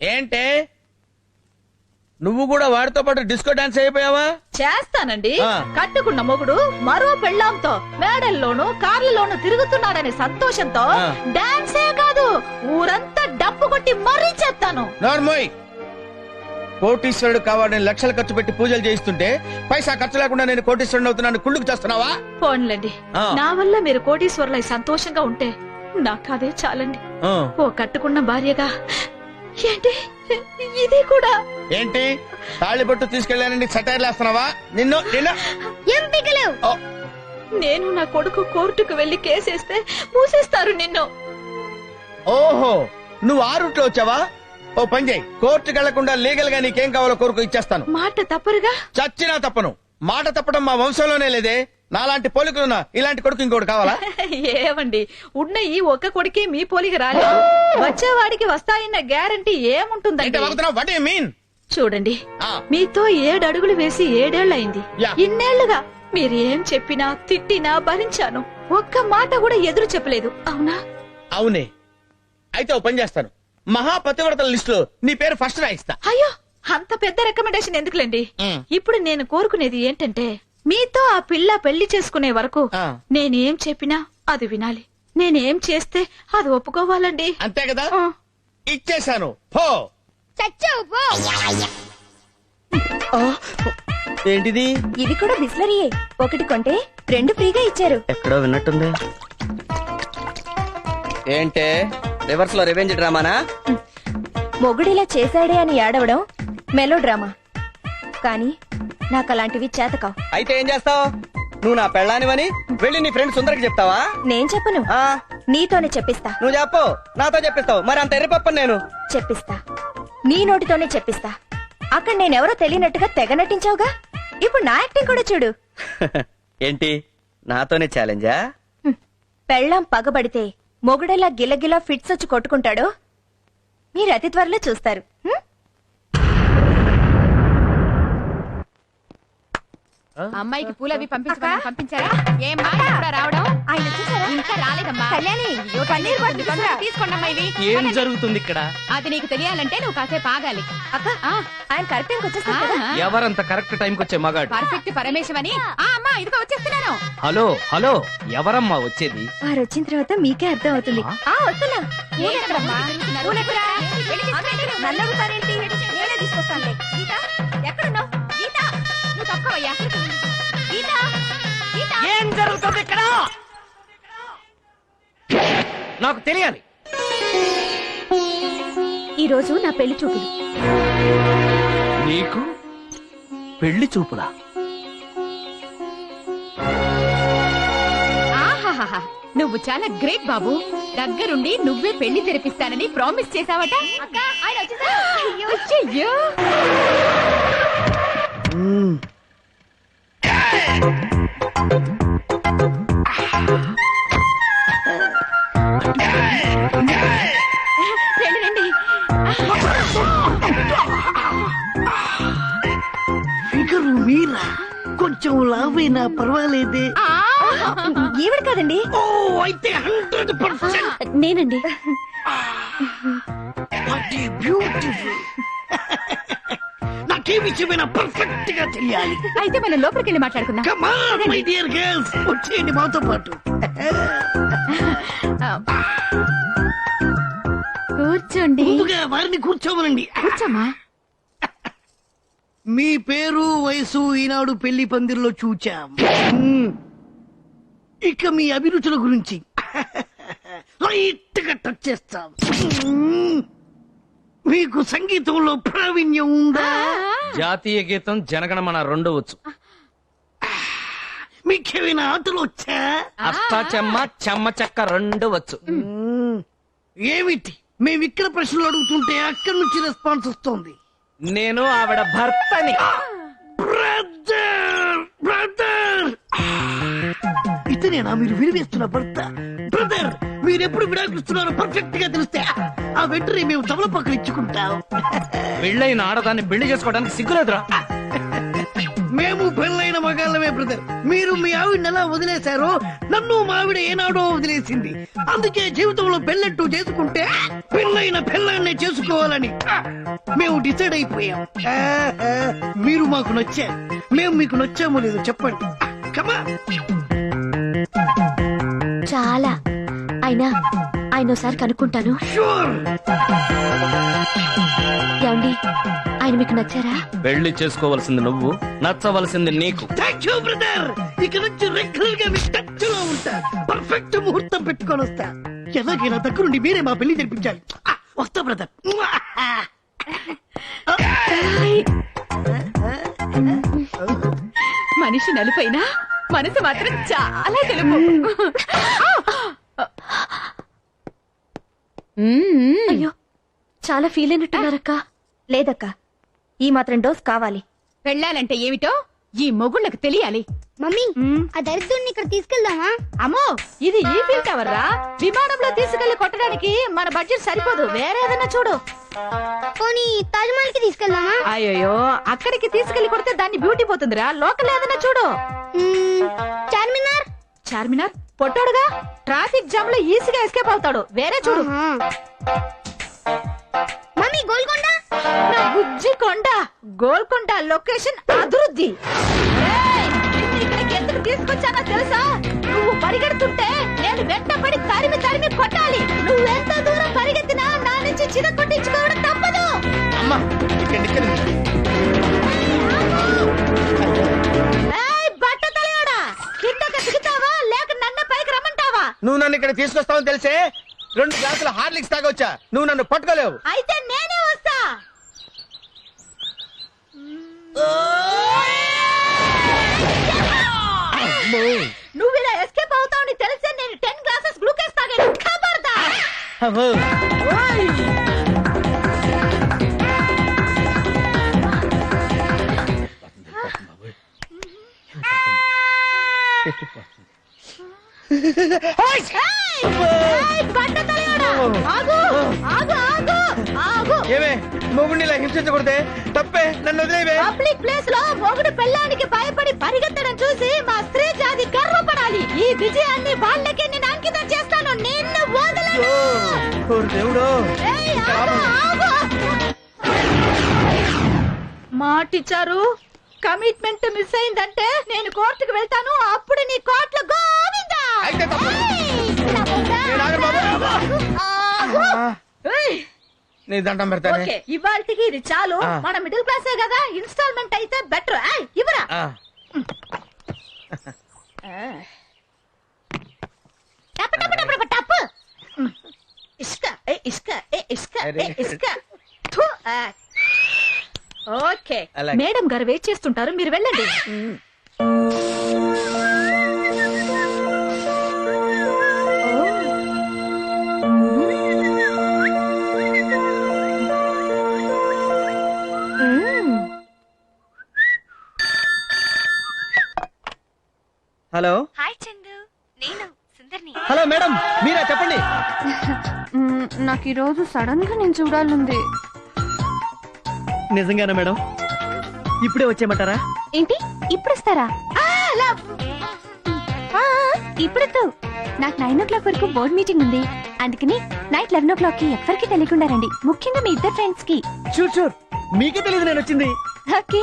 ఏంటే? నువ్వు కూడా వాడితో పాటు డిస్కో డాన్స్ అయిపోయావా? చేస్తానండి. ఆ. కట్టుకున్న మొగుడు మరో పెళ్ళాంతో మేడల్లోనూ కార్లలోనూ తిరుగుతున్నాడనే సంతోషంతో ఆ. డాన్సే కాదు ఊరంతా డప్పు కొట్టి మరీ చేస్తాను. నార్మోయ్! కోటీశ్వరుడు కావాలని లక్షలు ఖర్చు పెట్టి పూజలు చేయిస్తుంటే పైసా ఖర్చు లేకుండా నేను కోటీశ్వరుడు అవుతున్నాను కుళ్ళుకు చేస్తున్నావా? పోన్లండి. ఆ. నా వల్ల మీరు కోటీశ్వరులై సంతోషంగా ఉంటే నాకు అదే చాలండి. ఓ కట్టుకున్న భార్యగా. ఏంటి? ఇది కూడా. ఏంటి? తాళి బొట్టు తీసుకెళ్ళానని సటైర్లు వేస్తున్నావా? నిన్ను నేను నా కొడుకు కోర్టుకు వెళ్ళి కేసేస్తే మూసేస్తారు నిన్ను. ఓహో నువ్వు ఆ రూట్లో వచ్చావా? ఓ పని చేయి. కోర్టుకు వెళ్ళకుండా లీగల్గా నీకేం కావాలో కోరుకు ఇచ్చేస్తాను. మాట తప్పరుగా? చచ్చినా తప్పను. మాట తప్పడం మా వంశంలోనే లేదే. నాలాంటి పోలికలున్నా ఇలాంటి కొడుకు ఇంకోటి కావాలా? ఏమండి ఉన్న ఈ ఒక్క కొడుకే మీ పోలికి రాలేదు. వచ్చేవాడికి వస్తాయన్న గ్యారంటీ ఏముంటుందండి? వాగుతున్నావు వాట్ మీన్ చూడండి మీతో ఏడు అడుగులు వేసి ఏడేళ్ళయింది. ఇన్నేళ్ళుగా మీరు ఏం చెప్పినా తిట్టినా భరించాను. ఒక్క మాట కూడా ఎదురు చెప్పలేదు. అవునా? అవునే. అయితే ఓ పని చేస్తాను. మహాపతివ్రతల లిస్టులో నీ పేరు ఫస్ట్ రాయిస్తా. అయ్యో అంత పెద్ద రికమెండేషన్ ఎందుకులేండి. ఇప్పుడు నేను కోరుకునేది ఏంటంటే మీతో ఆ పిల్ల పెళ్ళి చేసుకునే వరకు ఆ. నేనేం చెప్పినా అది వినాలి. నేనేం చేస్తే అది ఒప్పుకోవాలండి. అంతే కదా? ఆ. ఇచ్చేశాను. పో. ఏంటిది? ఇది కూడా బిస్లరీయే ఒకటి కొంటే రెండు ఫ్రీగా ఇచ్చారు. ఎక్కడో విన్నట్టుంది. ఏంటే? రివర్స్లో రివెంజ్ డ్రామానా? మొగుడిలా చేశాడే అని ఏడవడం మెలో డ్రామా. కానీ నాకు అలాంటివి చేతకావు. అయితే ఏం చేస్తావు? నువ్వు నా పెళ్ళానివని వెళ్ళి నీ ఫ్రెండ్ సుందరికి చెప్తావా? నేను చెప్పను. ఆ, నీతోనే చెప్పిస్తా. నువ్వు చెప్పు. నాతో చెప్పిస్తావు. మరి అంత ఎర్రిపప్పని నేను. చెప్పిస్తా. నీ నోటితోనే చెప్పిస్తా. అక్కడ నేనెవరో తెలియనట్టుగా తెగ నటించావుగా? ఇప్పుడు నా యాక్టింగ్ కూడా చూడు. ఏంటి? నాతోనే ఛాలెంజా? హ్మ్. పెళ్ళాం పగబడితే మొగుడెలా గిలగిలా ఫిట్స్ వచ్చి కొట్టుకుంటాడో మీరు అతి త్వరలో చూస్తారు. హ్మ్? అమ్మాయికి పూలు అవి పంపించారా. ఏమ్మా ఎప్పుడా రావడం? ఆయన వచ్చేసారా? ఇంకా రాలేదమ్మా. కళ్యాణి పన్నీర్. తీసుకోండి అమ్మా ఇవి. ఏం జరుగుతుంది ఇక్కడ? అది నీకు తెలియాలంటే నువ్వు కాసేపు ఆగాలి. అక్క ఆ, ఆయన కరెక్ట్ టైంకి వచ్చేస్తారు ఆ, కదా? ఎవరంత కరెక్ట్ టైంకి వచ్చే మగాడు? పర్ఫెక్ట్ పరమేశమని. ఆ అమ్మా ఇదిగో వచ్చేస్తున్నాను. హలో హలో ఎవరమ్మా వచ్చేది? వారు వచ్చిన తర్వాత మీకే అర్థం అవుతుంది. ఆ? వస్తున్నా. ఏంటమ్మా? పూలెక్కడా? వెళ్ళి తీసుకురండి. నన్ను అడుగుతారేంటి నేనే తీసుకొస్తానులే గీత ఎక్కడున్నావు? గీత గీత. ఏం జరుగుతుంది ఇక్కడ? నాకు తెలియాలి. ఈ రోజు నా పెళ్ళి చూపులు. నీకు పెళ్ళి చూపులా? ఆహాహాహా. నువ్వు చాలా గ్రేట్ బాబు. దగ్గరుండి నువ్వే పెళ్ళి తెరిపిస్తానని ప్రామిస్ చేసావట ఆయన వచ్చేసారు. అయ్యయ్యో. కొంచెం లావైనా పర్వాలేదే. ఈవిడ కదండి. ఓ అయితే హండ్రెడ్ పర్సెంట్ నేనండి. బ్యూటిఫుల్ నాకే విషయమైనా పర్ఫెక్ట్గా తెలియాలి. అయితే మనం లోపలికి వెళ్ళి మాట్లాడుకుందాం కమాన్ మై డియర్ గర్ల్స్ వచ్చేయండి మాతో పాటు. కూర్చోండి. ముందుగా వారిని కూర్చోమనండి. కూర్చోమ్మా మీ పేరు వయసు ఈనాడు పెళ్ళి పందిరిలో చూచాం. ఇక మీ అభిరుచుల గురించి టచ్ చేస్తాం. మీకు సంగీతంలో ప్రావీణ్యం ఉందా? జాతీయ గీతం జనగణమన రెండు వచ్చు మీకేమైనా ఆటలు వచ్చా? అష్టాచెమ్మ చెమ్మ చెక్క రెండు వచ్చు. ఏమిటి? మేము ఇక్కడ ప్రశ్నలు అడుగుతుంటే అక్కడి నుంచి రెస్పాన్స్ వస్తోంది. నేను ఆవిడ భర్తని. Brother brother. ఇతనేనా మీరు విరివేస్తున్న భర్త? బ్రదర్ మీరు ఎప్పుడు విడాకులుస్తున్నారో పర్ఫెక్ట్గా తెలిస్తే ఆ వెంటనే మేము తమలపాకులు ఇచ్చుకుంటాం. పెళ్ళైన ఆడదాన్ని పెళ్ళి చేసుకోవడానికి సిగ్గులేదురా. మేము పెళ్ళైన మగాళ్ళమే బ్రదర్ మీరు మీ ఆవిడని ఎలా వదిలేశారో నన్ను మా ఆవిడ ఏనాడో వదిలేసింది. అందుకే జీవితంలో పెళ్ళట్టు చేసుకుంటే పెళ్ళైన పెళ్ళాన్నే చేసుకోవాలని. మేము డిసైడ్ అయిపోయాం. మీరు మాకు నచ్చారు. మేము మీకు నచ్చామో లేదో చెప్పండి. కమా చాలా. అయినా ఆయన ఒకసారి కనుక్కుంటాను. షూర్ ఆయన మీకు నచ్చారా? పెళ్ళి చేసుకోవలసింది నువ్వు నచ్చవలసింది నీకు. థ్యాంక్ యూ బ్రదర్ ఇక నుంచి రెగ్యులర్గా మీ టచ్లో ఉంటా. పర్ఫెక్ట్ ముహూర్తం పెట్టుకొని వస్తా. ఎలాగైనా దగ్గరుండి మీరే మా పెళ్ళి జరిపించాలి. ఆ, వస్తా బ్రదర్ మనిషి నలుపైనా మనసు మాత్రం చాలా తెలుపు. మ్మ్. అయ్యో చాలా ఫీల్ అయినట్టున్నారక్క లేదక్క. ఈ మాత్రం డోస్ కావాలి. పెళ్ళాలంటే ఏమిటో ఈ మొగుళ్ళకు తెలియాలి. మమ్మీ ఆ దరిద్రుడిని ఇక్కడ తీసుకెళ్దామా? అమ్మో ఇది ఈ ఫీల్ టవర్ రా విమానంలో తీసుకెళ్ళి కొట్టడానికి మన బడ్జెట్ సరిపోదు. వేరే ఏదైనా చూడు. పోనీ తాజ్ మహల్కి తీసుకెళ్దామా? అయ్యో అక్కడికి తీసుకెళ్ళి కొడితే దాన్ని బ్యూటీ పోతుందిరా. లోకల్ ఏదైనా చూడు. మ్మ్, చార్మినార్? చార్మినార్? పొట్టాడుగా? ట్రాఫిక్ జామ్లో ఈజీగా ఎస్కేప్ అవుతాడు. వేరే చూడు. ఆహా. గోల్కొండ? నా బుజ్జి కొండ. గోల్కొండ లొకేషన్ అభివృద్ధి. ఇక్కడికి ఎందుకు తీసుకొచ్చానో తెలుసా? నువ్వు పరిగెడుతుంటే నేను వెంటపడి తరిమి తరిమి కొట్టాలి. నువ్వు ఎంత దూరం పరిగెత్తినా నా నుంచి చిన్న కొట్టించుకోవడం తప్పదు. అమ్మా ఇక్కడ ఇక్కడ ఏయ్, బట్ట తలయాడా? కిందకి దిగుతావా? లేక నన్ను పైకి రమ్మంటావా? నువ్వు నన్ను ఇక్కడ తీసుకొస్తావని తెలిసే రెండు గ్లాసుల హార్లిక్స్ తాగొచ్చా? నువ్వు నన్ను పట్టుకోలేవు. అయితే నేనే వస్తా నువ్వు ఇలా ఎస్కేప్ అవుతావని తెలిసే నేను టెన్ గ్లాసెస్ గ్లూకోజ్ తాగాను. ఖబర్దా అబ్బో. మొగుడిని ఇలా హింసించకూడదే తప్పే నన్ను వదిలేవే పబ్లిక్ ప్లేస్లో మొగుడు పెళ్ళానికి భయపడి పరిగెత్తడం చూసి మా స్త్రీ జాతి గర్వపడాలి ఈ విజయాన్ని వాళ్ళకి నేను అంకితం చేస్తాను నిన్ను వదలను దేవుడో ఏయ్, ఆగు, ఆగు. మాటిచ్చారు కమిట్మెంట్ మిస్ అయిందంటే నేను కోర్టుకు వెళ్తాను అప్పుడు నీ కోర్టులో గోవిందా అయితే తప్పదు. ఏయ్, నా బొంద. నేను ఆగను బాబు. ఆగు. ఆ, ఏయ్, నీ దండం పెడతానే ఓకే ఇవాళకి ఇది చాలు. ఆ. మన మిడిల్ క్లాసే కదా ఇన్స్టాల్మెంట్ అయితే బెటర్. ఇవరా ఆ, టప్ టప్ టప్ టప్ టప్ ఇసుక ఏ ఇసుక ఏ ఇసుక ఏ అరే. ఇసుక. థు, ఆ. ఓకే. అలాగే. మేడం గారు వెయిట్ చేస్తుంటారు మీరు వెళ్ళండి. హలో? హాయ్ చందు. నేను సుందర్ని. Hello madam. మీరా చెప్పండి. నాకు ఈ రోజు సడన్గా నేను చూడాలంది నిజంగానా మేడం? ఇప్పుడే వచ్చేయమంటారా? ఏంటి? ఇప్పుడు ఇస్తారా ఇప్పుడు నాకు నైన్ ఓ క్లాక్ వరకు బోర్డ్ మీటింగ్ ఉంది. అందుకని నైట్ లెవెన్ ఓ క్లాక్కి ఎవరికి తెలియకుండా రండి. ముఖ్యంగా మీ ఇద్దరు ఫ్రెండ్స్కి. షూర్ షూర్ మీకే తెలియదు నేను వచ్చింది. ఓకే.